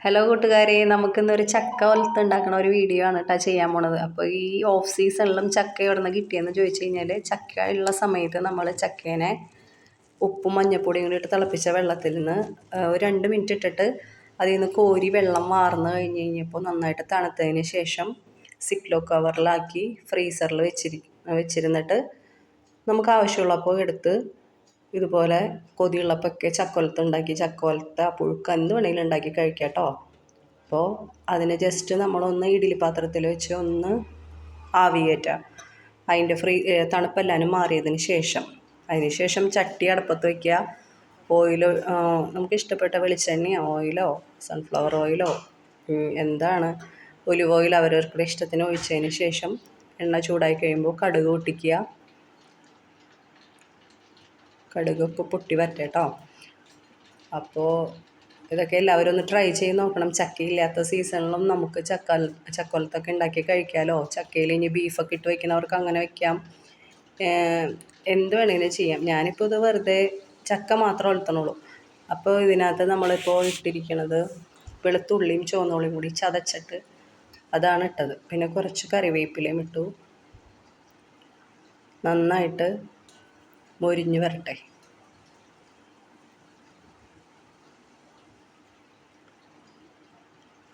Hello കൂട്ടുകാരെ. നമുക്കിന്നൊരു ചക്ക വലുത്ത് ഉണ്ടാക്കണ ഒരു വീഡിയോ ആണ് കേട്ടോ ചെയ്യാൻ പോണത്. അപ്പോൾ ഈ ഓഫ് സീസണിലും ചക്ക എവിടെ കിട്ടിയെന്ന് ചോദിച്ചു കഴിഞ്ഞാൽ ചക്ക ഉള്ള സമയത്ത് നമ്മൾ ചക്കേനെ ഉപ്പും മഞ്ഞപ്പൊടിയും കൂടി ഇട്ട് തിളപ്പിച്ച വെള്ളത്തിൽ നിന്ന് ഒരു രണ്ട് മിനിറ്റ് ഇട്ടിട്ട് അതിൽ നിന്ന് കോരി വെള്ളം മാറുന്നു കഴിഞ്ഞ് കഴിഞ്ഞപ്പോൾ നന്നായിട്ട് തണുത്തതിന് ശേഷം സിക്ലോ കവറിലാക്കി ഫ്രീസറിൽ വെച്ചിരി വെച്ചിരുന്നിട്ട് നമുക്ക് ആവശ്യമുള്ളപ്പോൾ എടുത്ത് ഇതുപോലെ കൊതിയുള്ളപ്പൊക്കെ ചക്കോലത്ത് ഉണ്ടാക്കി ചക്കോലത്ത് പുഴുക്ക് എന്ത് വേണമെങ്കിലും ഉണ്ടാക്കി കഴിക്കാം കേട്ടോ അപ്പോൾ അതിന് ജസ്റ്റ് നമ്മളൊന്ന് ഇഡ്ഡലി പാത്രത്തിൽ വെച്ച് ഒന്ന് ആവി കയറ്റുക അതിന്റെ ഫ്രീ തണുപ്പെല്ലാനും മാറിയതിന് ശേഷം. അതിന് ശേഷം ചട്ടി അടുപ്പത്ത് വയ്ക്കുക ഓയിൽ നമുക്ക് ഇഷ്ടപ്പെട്ട വെളിച്ചെണ്ണയോ ഓയിലോ സൺഫ്ലവർ ഓയിലോ എന്താണ് ഒലിവ് ഓയിൽ അവരവരുടെ ഇഷ്ടത്തിന് ഒഴിച്ചതിന് ശേഷം എണ്ണ ചൂടായി കഴിയുമ്പോൾ കടുക് പൊട്ടിക്കുക. കടുകൊക്കെ പൊട്ടി വരട്ടെ കേട്ടോ അപ്പോൾ ഇതൊക്കെ എല്ലാവരും ഒന്ന് ട്രൈ ചെയ്ത് നോക്കണം. ചക്കയില്ലാത്ത സീസണിലും നമുക്ക് ചക്ക ചക്കൊലത്തൊക്കെ ഉണ്ടാക്കി കഴിക്കാമല്ലോ ചക്കയിൽ ഇനി ബീഫൊക്കെ ഇട്ട് വയ്ക്കുന്നവർക്ക് അങ്ങനെ വയ്ക്കാം എന്ത് വേണമെങ്കിലും ചെയ്യാം. ഞാനിപ്പോൾ ഇത് വെറുതെ ചക്ക മാത്രം ഒലത്തണുള്ളൂ അപ്പോൾ ഇതിനകത്ത് നമ്മളിപ്പോൾ ഇട്ടിരിക്കുന്നത് വെളുത്തുള്ളിയും ചുവന്നുള്ളിയും കൂടി ചതച്ചിട്ട് അതാണ് ഇട്ടത്. പിന്നെ കുറച്ച് കറിവേപ്പിലയും ഇട്ടു. നന്നായിട്ട് മൊരിഞ്ഞ് വരട്ടെ.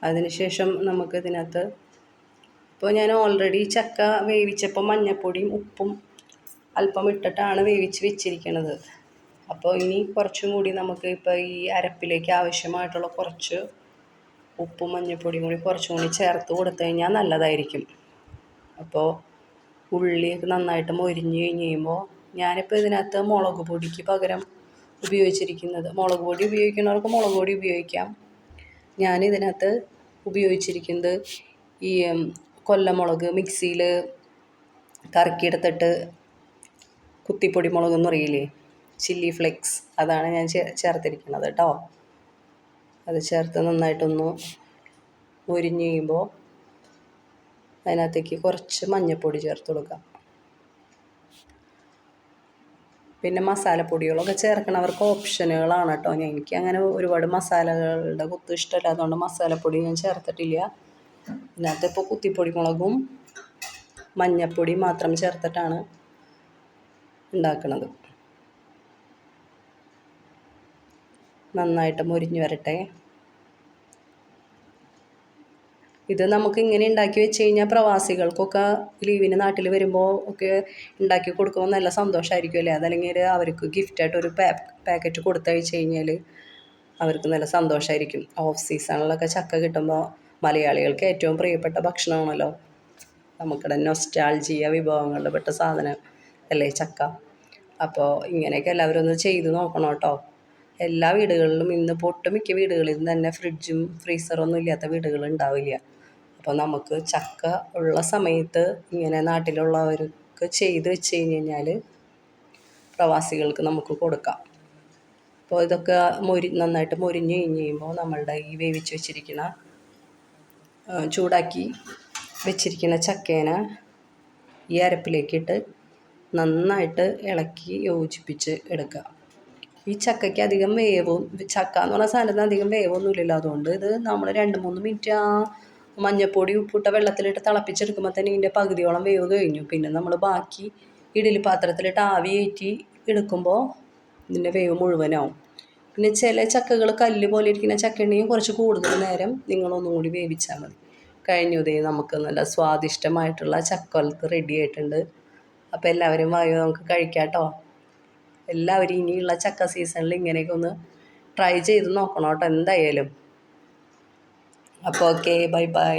അതിനുശേഷം നമുക്ക് ഇതിനകത്ത് ഇപ്പോൾ ഞാൻ ഓൾറെഡി ചക്ക വേവിച്ചപ്പോൾ മഞ്ഞപ്പൊടിയും ഉപ്പും അല്പം ഇട്ടിട്ടാണ് വേവിച്ച് വെച്ചിരിക്കുന്നത് അപ്പോൾ ഇനി കുറച്ചും കൂടി നമുക്ക് ഇപ്പോൾ ഈ അരപ്പിലേക്ക് ആവശ്യമായിട്ടുള്ള കുറച്ച് ഉപ്പും മഞ്ഞപ്പൊടിയും കൂടി കുറച്ചും കൂടി ചേർത്ത് കൊടുത്തു കഴിഞ്ഞാൽ നല്ലതായിരിക്കും. അപ്പോൾ ഉള്ളിയൊക്കെ നന്നായിട്ട് മൊരിഞ്ഞ് കഴിഞ്ഞ് കഴിയുമ്പോൾ ഞാനിപ്പോൾ ഇതിനകത്ത് മുളക് പൊടിക്ക് പകരം ഉപയോഗിച്ചിരിക്കുന്നത്. മുളക് പൊടി ഉപയോഗിക്കുന്നവർക്ക് മുളക് പൊടി ഉപയോഗിക്കാം. ഞാനിതിനകത്ത് ഉപയോഗിച്ചിരിക്കുന്നത് ഈ കൊല്ലമുളക് മിക്സിയിൽ കറക്കിയെടുത്തിട്ട് കുത്തിപ്പൊടി മുളക് എന്ന് പറയില്ലേ? Chilli flakes. അതാണ് ഞാൻ ചേർത്തിരിക്കുന്നത് കേട്ടോ അത് ചേർത്ത് നന്നായിട്ടൊന്ന് മുരിഞ്ഞ് കഴിയുമ്പോൾ അതിനകത്തേക്ക് കുറച്ച് മഞ്ഞൾപ്പൊടി ചേർത്ത് കൊടുക്കാം. പിന്നെ മസാലപ്പൊടികളൊക്കെ ചേർക്കണവർക്ക് ഓപ്ഷനുകളാണ് കേട്ടോ എനിക്ക് അങ്ങനെ ഒരുപാട് മസാലകളുടെ കുത്ത് ഇഷ്ടമല്ല. അതുകൊണ്ട് മസാലപ്പൊടി ഞാൻ ചേർത്തിട്ടില്ല. ഇതിനകത്ത് ഇപ്പോൾ കുത്തിപ്പൊടി മുളകും മഞ്ഞപ്പൊടി മാത്രം ചേർത്തിട്ടാണ് ഉണ്ടാക്കുന്നത് നന്നായിട്ട് മുരിഞ്ഞ് വരട്ടെ. ഇത് നമുക്ക് ഇങ്ങനെ ഉണ്ടാക്കി വെച്ച് കഴിഞ്ഞാൽ പ്രവാസികൾക്കൊക്കെ ലീവിന് നാട്ടിൽ വരുമ്പോൾ ഒക്കെ ഉണ്ടാക്കി കൊടുക്കുമ്പോൾ നല്ല സന്തോഷമായിരിക്കും അല്ലേ? അതല്ലെങ്കിൽ അവർക്ക് ഗിഫ്റ്റായിട്ട് ഒരു പാക്കറ്റ് കൊടുത്തയച്ച് കഴിഞ്ഞാൽ അവർക്ക് നല്ല സന്തോഷമായിരിക്കും ഓഫ് സീസണിലൊക്കെ ചക്ക കിട്ടുമ്പോൾ മലയാളികൾക്ക് ഏറ്റവും പ്രിയപ്പെട്ട ഭക്ഷണമാണല്ലോ. നമുക്കിടെ നൊസ്റ്റാൾജിയ വിഭവങ്ങളിൽ പെട്ട സാധനം അല്ലേ ചക്ക? അപ്പോൾ ഇങ്ങനെയൊക്കെ എല്ലാവരും ഒന്ന് ചെയ്ത് നോക്കണം കേട്ടോ. എല്ലാ വീടുകളിലും ഇന്നിപ്പോൾ ഒട്ടുമിക്ക വീടുകളിലും തന്നെ ഫ്രിഡ്ജും ഫ്രീസറൊന്നും ഇല്ലാത്ത വീടുകൾ ഉണ്ടാവില്ല. അപ്പോൾ നമുക്ക് ചക്ക ഉള്ള സമയത്ത് ഇങ്ങനെ നാട്ടിലുള്ളവർക്ക് ചെയ്ത് വെച്ച് കഴിഞ്ഞ് കഴിഞ്ഞാൽ പ്രവാസികൾക്ക് നമുക്ക് കൊടുക്കാം. അപ്പോൾ ഇതൊക്കെ മൊരി നന്നായിട്ട് മൊരിഞ്ഞ് കഴിഞ്ഞ് കഴിയുമ്പോൾ നമ്മളുടെ ഈ വേവിച്ച് വെച്ചിരിക്കുന്ന ചൂടാക്കി വെച്ചിരിക്കുന്ന ചക്കേനെ ഈ അരപ്പിലേക്കിട്ട് നന്നായിട്ട് ഇളക്കി യോജിപ്പിച്ച് എടുക്കുക. ഈ ചക്കയ്ക്ക് അധികം വേവും ചക്ക എന്ന് പറഞ്ഞ സാധനത്തിന് അധികം വേവൊന്നുമില്ലല്ലോ അതുകൊണ്ട് ഇത് നമ്മൾ രണ്ട് മൂന്ന് മിനിറ്റ് ആ മഞ്ഞപ്പൊടി ഉപ്പിട്ട വെള്ളത്തിലിട്ട് തിളപ്പിച്ചെടുക്കുമ്പോൾ തന്നെ ഇതിന്റെ പകുതിയോളം വേവ് കഴിഞ്ഞു. പിന്നെ നമ്മൾ ബാക്കി ഇഡലി പാത്രത്തിലിട്ട് ആവി കയറ്റി എടുക്കുമ്പോൾ ഇതിന്റെ വേവ് മുഴുവനാവും. പിന്നെ ചില ചക്കകൾ കല്ല് പോലെ ഇരിക്കുന്ന ചക്ക കുറച്ച് കൂടുതൽ നേരം നിങ്ങളൊന്നും കൂടി വേവിച്ചാൽ മതി. കഴിഞ്ഞതേ നമുക്ക് നല്ല സ്വാദിഷ്ടമായിട്ടുള്ള ചക്കൊലത്ത് റെഡി ആയിട്ടുണ്ട്. അപ്പോൾ എല്ലാവരും വായു നമുക്ക് കഴിക്കാം കേട്ടോ എല്ലാവരും ഇനിയുള്ള ചക്ക സീസണിൽ ഇങ്ങനെയൊക്കെ ഒന്ന് ട്രൈ ചെയ്ത് നോക്കണം കേട്ടോ എന്തായാലും. അപ്പോൾ ഓക്കെ ബൈ ബൈ